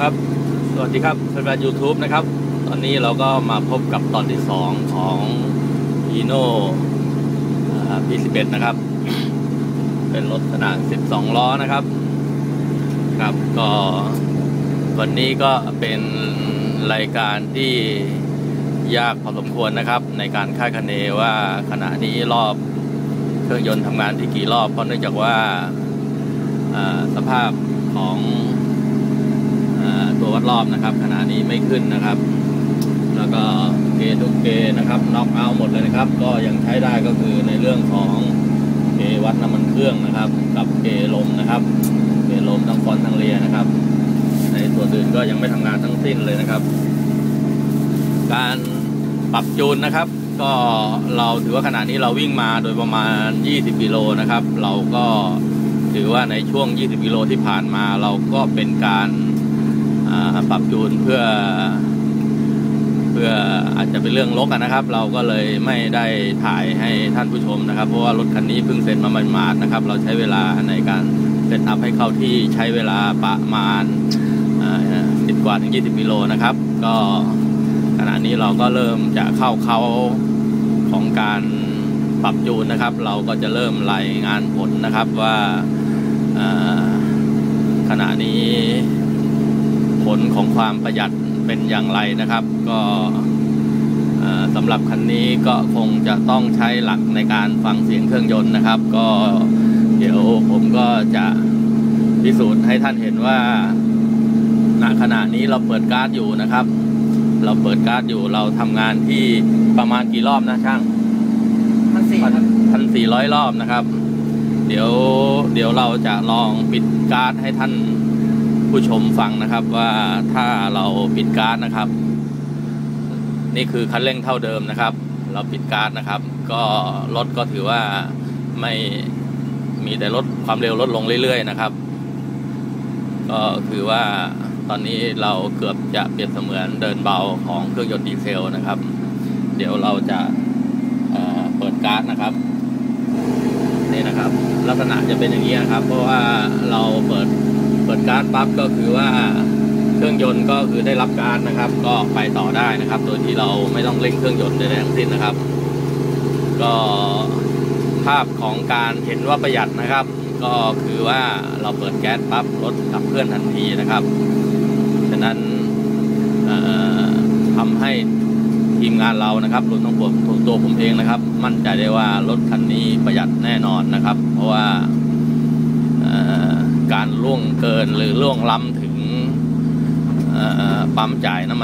ครับ สวัสดีครับแฟนๆ YouTube นะครับ ตอนนี้เราก็มาพบกับตอนที่ 2 ของ e n o P11 นะครับ เป็นรถขนาด 12 ล้อนะครับ ครับก็วันนี้ก็เป็นรายการที่ยากพอสมควรนะครับ ในการคาดคะเนว่าขณะนี้รอบเครื่องยนต์ทำงานที่กี่รอบเพราะเนื่องจากว่าสภาพของ ตัววัดรอบนะครับขณะนี้ไม่ขึ้นนะครับ แล้วก็เกทุกเกนะครับน็อกเอาหมดเลยนะครับ ก็ยังใช้ได้ก็คือในเรื่องของเกวัดน้ำมันเครื่องนะครับ กับเกลมนะครับ เกลมทั้งฟอนทั้งเรียนะครับ ในส่วนอื่นก็ยังไม่ทำงานทั้งสิ้นเลยนะครับ การปรับจูนนะครับ ก็เราถือว่าขณะนี้เราวิ่งมาโดยประมาณ 20กิโลนะครับ เราก็ถือว่าในช่วง 20กิโลที่ผ่านมาเราก็เป็นการ ปรับจูนเพื่อ เพื่ออาจจะเป็นเรื่องลกนะครับ เราก็เลยไม่ได้ถ่ายให้ท่านผู้ชมนะครับ เพราะว่ารถคันนี้เพิ่งเสร็จมาหมาดๆนะครับ เราใช้เวลาในการเซตอัพให้เข้าที่ใช้เวลาประมาณสิบกว่าถึง20กิโลนะครับ ก็ขณะนี้เราก็เริ่มจะเข้าเขาของการปรับจูนนะครับ เราก็จะเริ่มรายงานผลนะครับว่าขณะนี้ ผลของความประหยัดเป็นอย่างไรนะครับ ก็เอ่อสำหรับคันนี้ก็คงจะต้องใช้หลักในการฟังเสียงเครื่องยนต์นะครับ ก็เดี๋ยวผมก็จะพิสูจน์ให้ท่านเห็นว่าณขณะนี้เราเปิดการ์ดอยู่นะครับ เราเปิดการ์ดอยู่เราทำงานที่ประมาณกี่รอบนะช่างมันสี่ครับพันสี่ร้อยรอบนะครับ เดี๋ยวเดี๋ยวเราจะลองปิดการ์ดให้ท่าน ผู้ชมฟังนะครับว่าถ้าเราปิดการ์ดนะครับ นี่คือคันเร่งเท่าเดิมนะครับ เราปิดการ์ดนะครับ ก็รถก็ถือว่าไม่มีแต่ลดความเร็วลดลงเรื่อยๆนะครับ ก็คือว่าตอนนี้เราเกือบจะเปรียบเสมือนเดินเบาของเครื่องยนต์ดีเซลนะครับ เดี๋ยวเราจะเเปิดการ์ดนะครับนี่นะครับ ลักษณะจะเป็นอย่างนี้นะครับ เพราะว่าเราเปิด ปิดการปั๊บก็คือว่าเครื่องยนต์ก็คือได้รับการนะครับ ก็ไปต่อได้นะครับ โดยที่เราไม่ต้องเร่งเครื่องยนต์ใดๆทั้งสิ้นนะครับ ก็ภาพของการเห็นว่าประหยัดนะครับ ก็คือว่าเราเปิดแก๊สปั๊บรถขับเคลื่อนทันทีนะครับ ฉะนั้นเอ่อทำให้ทีมงานเรานะครับรวมทั้งผมตัวผมเองนะครับ มั่นใจได้ว่ารถคันนี้ประหยัดแน่นอนนะครับ เพราะว่า ล่วงเกินหรือล่วงล้ำถึงปั๊มจ่ายน้ำมัน